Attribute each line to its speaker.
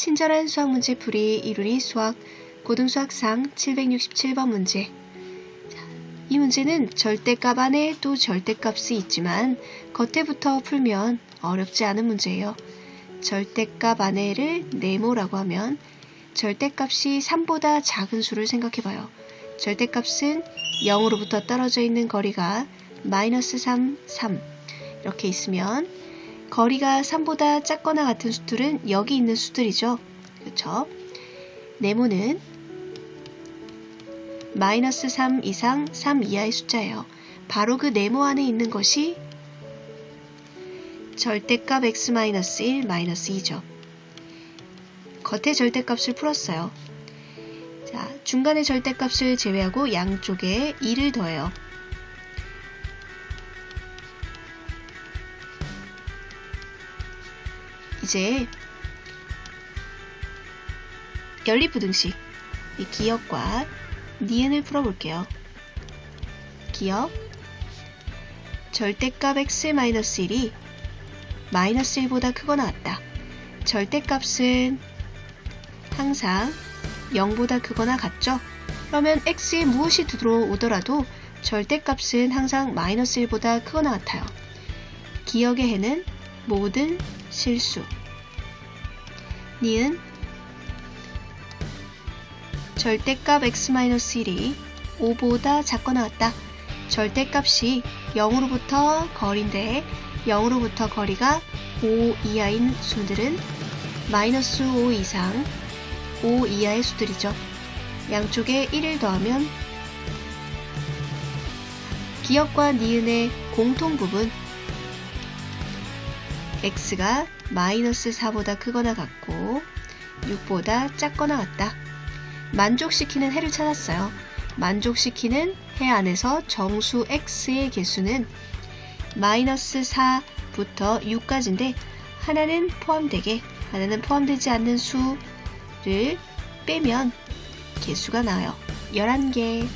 Speaker 1: 친절한 수학 문제 풀이 이루리 수학 고등수학상 767번 문제. 자, 이 문제는 절대값 안에 또 절대값이 있지만 겉에부터 풀면 어렵지 않은 문제예요. 절대값 안에를 네모라고 하면 절대값이 3보다 작은 수를 생각해봐요. 절대값은 0으로부터 떨어져 있는 거리가 마이너스 3, 3 이렇게 있으면 거리가 3보다 작거나 같은 수들은 여기 있는 수들이죠. 그렇죠? 네모는 마이너스 3 이상 3 이하의 숫자예요. 바로 그 네모 안에 있는 것이 절대값 x 마이너스 1 마이너스 2죠. 겉에 절대값을 풀었어요. 자, 중간의 절대값을 제외하고 양쪽에 2를 더해요. 이제 연립부등식 이 기억과 니은을 풀어볼게요. 기억 절대값 x-1이 마이너스 1보다 크거나 같다. 절대값은 항상 0보다 크거나 같죠? 그러면 x에 무엇이 들어오더라도 절대값은 항상 마이너스 1보다 크거나 같아요. 기억의 해는 모든 실수. 니은 절대값 x-1이 5보다 작거나 같다. 절대값이 0으로부터 거리인데 0으로부터 거리가 5 이하인 수들은 마이너스 5 이상 5 이하의 수들이죠. 양쪽에 1을 더하면 기억과 니은의 공통 부분 x가 마이너스 4보다 크거나 같고 6보다 작거나 같다. 만족시키는 해를 찾았어요. 만족시키는 해 안에서 정수 x의 개수는 마이너스 4부터 6까지인데 하나는 포함되게 하나는 포함되지 않는 수를 빼면 개수가 나와요. 11개.